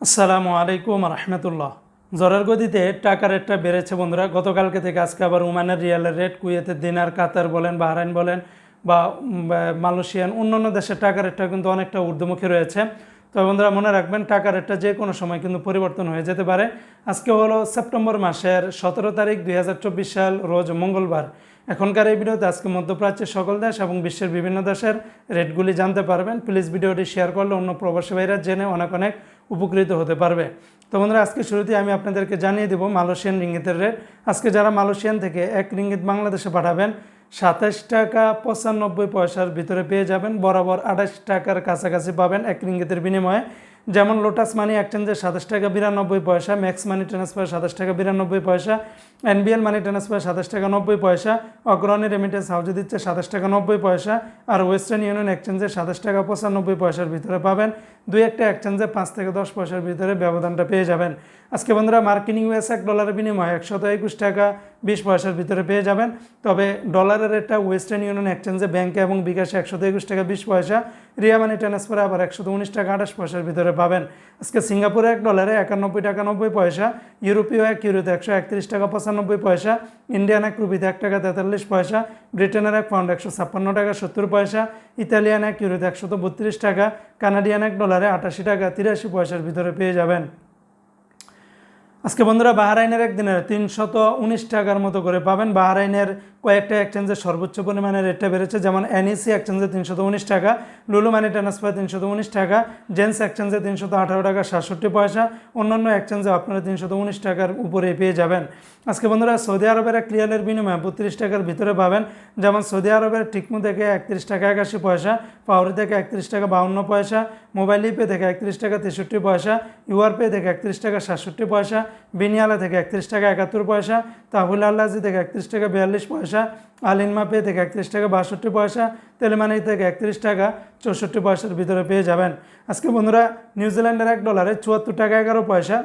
আসসালামু আলাইকুম রহমতুল্লাহ। জ্বরের গতিতে টাকার রেটটা বেড়েছে বন্ধুরা। গতকালকে থেকে আজকে আবার ওমানের রিয়ালের রেট কুয়েতের দিনার, কাতার বলেন, বাহরাইন বলেন বা মালয়েশিয়ান, অন্যান্য দেশের টাকার রেটটা কিন্তু অনেকটা ঊর্ধ্বমুখী রয়েছে। তো বন্ধুরা মনে রাখবেন টাকার রেটটা যে কোনো সময় কিন্তু পরিবর্তন হয়ে যেতে পারে। আজকে হলো সেপ্টেম্বর মাসের সতেরো তারিখ, দুই হাজার চব্বিশ সাল, রোজ মঙ্গলবার। এখনকার এই ভিডিওতে আজকে মধ্যপ্রাচ্যের সকল দেশ এবং বিশ্বের বিভিন্ন দেশের রেটগুলি জানতে পারবেন। প্লিজ ভিডিওটি শেয়ার করলে অন্য প্রবাসী ভাইরা জেনে অনেক অনেক উপকৃত হতে পারবে। তো বন্ধুরা, আজকে শুরুতেই আমি আপনাদেরকে জানিয়ে দেবো মালয়েশিয়ান রিঙ্গিতের রেট আজকে যারা মালয়েশিয়ান থেকে এক রিঙ্গিত বাংলাদেশে পাঠাবেন, সাতাশ টাকা পঁচানব্বই পয়সার ভিতরে পেয়ে যাবেন, বরাবর আঠাশ টাকার কাছাকাছি পাবেন এক রিঙ্গিতের বিনিময়ে। যেমন লোটাস মানি এক্সচেঞ্জে সাতাশ টাকা বিরানব্বই পয়সা ম্যাক্স মানি ট্রান্সফার সাতাশ টাকা বিরানব্বই পয়সা এনবিএল মানি ট্রান্সফার সাতাশ টাকা নব্বই পয়সা অগ্রণী রেমিটেন্স হাউজে দিচ্ছে সাতাশ টাকা নব্বই পয়সা আর ওয়েস্টার্ন ইউনিয়ন এক্সচেঞ্জে সাতাশ টাকা পঁচানব্বই পয়সার ভিতরে পাবেন। দুই একটা এক্সচেঞ্জে পাঁচ থেকে দশ পয়সার ভিতরে ব্যবধানটা পেয়ে যাবেন। আজকে বন্ধুরা মার্কিন ইউএস এক ডলারের বিনিময়ে একশত একুশ টাকা বিশ পয়সার ভিতরে পেয়ে যাবেন। তবে ডলারের রেটটা ওয়েস্টার্ন ইউনিয়ন এক্সচেঞ্জে ব্যাংকে এবং বিকাশে একশত একুশ টাকা বিশ পয়সা, রিয়া মানি ট্রান্সফারে আবার একশত উনিশ টাকা আঠাশ পয়সার ভিতরে পাবেন। আজকে সিঙ্গাপুরে এক ডলারে একানব্বই টাকা নব্বই পয়সা, ইউরোপীয় এক ইউরোতে একশো একত্রিশ টাকা পঁচানব্বই পয়সা, ইন্ডিয়ান এক রুপিতে এক টাকা তেতাল্লিশ পয়সা, ব্রিটেনের এক পাউন্ড একশো ছাপ্পান্ন টাকা সত্তর পয়সা, ইতালিয়ান এক ইউরোতে একশত বত্রিশ টাকা, কানাডিয়ান এক ডলারে আটাশি টাকা তিরাশি পয়সার ভিতরে পেয়ে যাবেন। আজকে বন্ধুরা বাহারাইনের একদিনের তিনশত উনিশ টাকার মতো করে পাবেন। বাহারাইনের কয়েকটা এক্সচেঞ্জের সর্বোচ্চ পরিমাণে রেটটা বেড়েছে। যেমন এনইসি এক্সচেঞ্জে তিনশত উনিশ টাকা লুলু মানি ট্রান্সফার তিনশত উনিশ টাকা জেন্স এক্সচেঞ্জে তিনশত আঠারো টাকা, সাতষট্টি পয়সা, অন্যান্য এক্সচেঞ্জে আপনারা তিনশত উনিশ টাকার উপরে পেয়ে যাবেন। আজকে বন্ধুরা সৌদি আরবের এক ক্লিয়ারের বিনিময়ে বত্রিশ টাকার ভিতরে পাবেন। যেমন সৌদি আরবের টিকমু থেকে একত্রিশ টাকা একাশি পয়সা পাউরি থেকে একত্রিশ টাকা বাউন্ন পয়সা মোবাইল পে থেকে একত্রিশ টাকা তেষট্টি পয়সা ইউআর পে থেকে একত্রিশ টাকা সাতষট্টি পয়সা বিনিয়ালা থেকে একত্রিশ টাকা একাত্তর পয়সা, তাহুল আল্লাজি থেকে একত্রিশ টাকা বিয়াল্লিশ পয়সা আলিনমা পে থেকে একত্রিশ টাকা বাষট্টি পয়সা, তেলেমানি থেকে একত্রিশ টাকা চৌষট্টি পয়সার ভিতরে পেয়ে যাবেন। আজকে বন্ধুরা নিউজিল্যান্ডের এক ডলারে চুয়াত্তর টাকা এগারো পয়সা,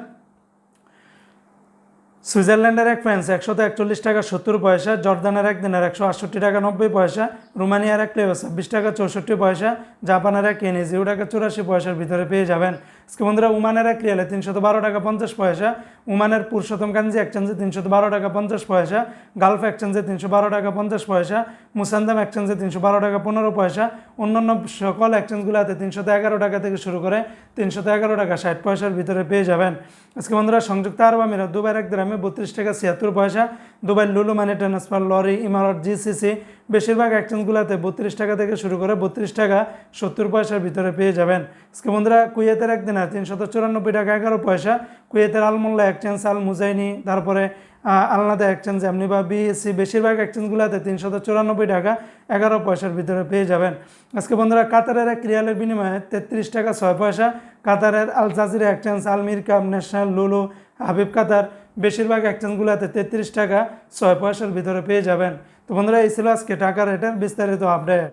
সুইজারল্যান্ডের এক ফ্রান্স একশত একচল্লিশ টাকা সত্তর পয়সা, জর্দানের এক দিনের একশো আটষট্টি টাকা নব্বই পয়সা, রোমানিয়ার এক লেও ছাব্বিশ টাকা চৌষট্টি পয়সা, জাপানের এক জিরো টাকা চুরাশি পয়সার ভিতরে পেয়ে যাবেন। আজকে বন্ধুরা উমানের এক রিয়ালে তিনশত বারো টাকা পঞ্চাশ পয়সা, উমানের পুরুষোত্তম কাঞ্জি এক্সচেঞ্জে তিনশত বারো টাকা পঞ্চাশ পয়সা, গালফ এক্সচেঞ্জে তিনশো বারো টাকা পঞ্চাশ পয়সা, মুসান্দাম এক্সচেঞ্জে তিনশো বারো টাকা পনেরো পয়সা, অন্যান্য সকল এক্সচেঞ্জগুলোতে তিনশত এগারো টাকা থেকে শুরু করে তিনশত এগারো টাকা ষাট পয়সার ভিতরে পেয়ে যাবেন। আজকে বন্ধুরা সংযুক্ত আরব আমিরাত, দুবাইয়ের এক গ্রামে বত্রিশ টাকা ছিয়াত্তর পয়সা দুবাই লুলু মানি ট্রান্সফার, লরি, ইমারত, জিসিসি, বেশিরভাগ এক্সচেঞ্জগুলোতে বত্রিশ টাকা থেকে শুরু করে বত্রিশ টাকা সত্তর পয়সার ভিতরে পেয়ে যাবেন। আজকে বন্ধুরা কুয়েতের একদিন আর তিনশত চুরানব্বই টাকা, এগারো পয়সা। কুয়েতের আলমোল্লা এক্সচেঞ্জ আল মুজাইনি, তারপরে আলনাদা এক্সচেঞ্জ এমনি বা বিএসসি বেশিরভাগ এক্সচেঞ্জগুলোতে তিনশত চুরানব্বই টাকা, এগারো পয়সার ভিতরে পেয়ে যাবেন। আজকে বন্ধুরা, কাতারের এক রিয়ালের বিনিময়ে তেত্রিশ টাকা ছয় পয়সা। কাতারের আল জাজিরা এক্সচেঞ্জ আল মিরকাম, ন্যাশনাল, লুলু, হাবিব কাতার, বেশিরভাগ এক্সচেঞ্জগুলোতে তেত্রিশ টাকা ছয় পয়সার ভিতরে পেয়ে যাবেন। তো বন্ধুরা, এই ছিল আজকে টাকা রেটের বিস্তারিত আপডেট